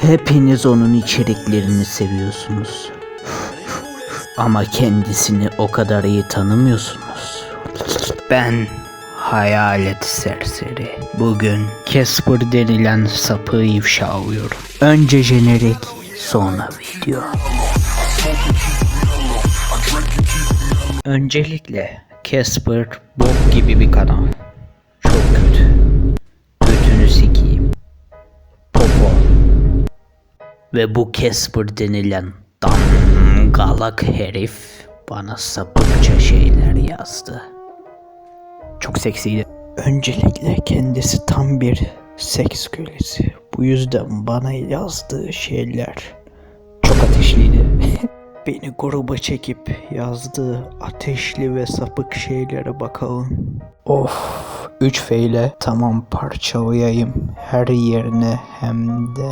Hepiniz onun içeriklerini seviyorsunuz. Ama kendisini o kadar iyi tanımıyorsunuz. Ben hayalet serseri. Bugün Casper denilen sapı ifşa alıyorum. Önce jenerik, sonra video. Öncelikle Casper bok gibi bir kanal. Ve bu Casper denilen dangalak herif bana sapıkça şeyler yazdı. Çok seksiydi. Öncelikle kendisi tam bir seks kölesi. Bu yüzden bana yazdığı şeyler çok ateşliydi. Beni gruba çekip yazdığı ateşli ve sapık şeylere bakalım. Of, 3 F ile tamam parçalayayım her yerine hem de.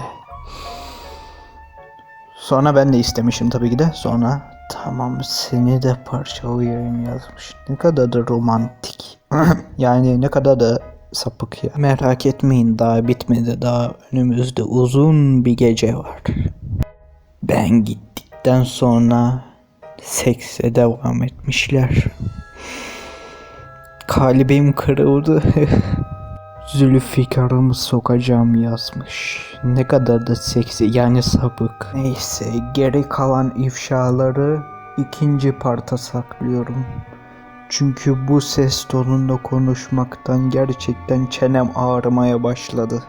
Sonra ben de istemişim tabii ki de. Sonra tamam seni de parçalayayım yazmış. Ne kadar da romantik. yani ne kadar da sapık ya. Merak etmeyin daha bitmedi. Daha önümüzde uzun bir gece var. Ben gittikten sonra sekse devam etmişler. Kalbim kırıldı. Zülfikar'ımı sokacağım yazmış. Ne kadar da seksi yani sapık. Neyse geri kalan ifşaları ikinci parta saklıyorum. Çünkü bu ses tonunda konuşmaktan gerçekten çenem ağrımaya başladı.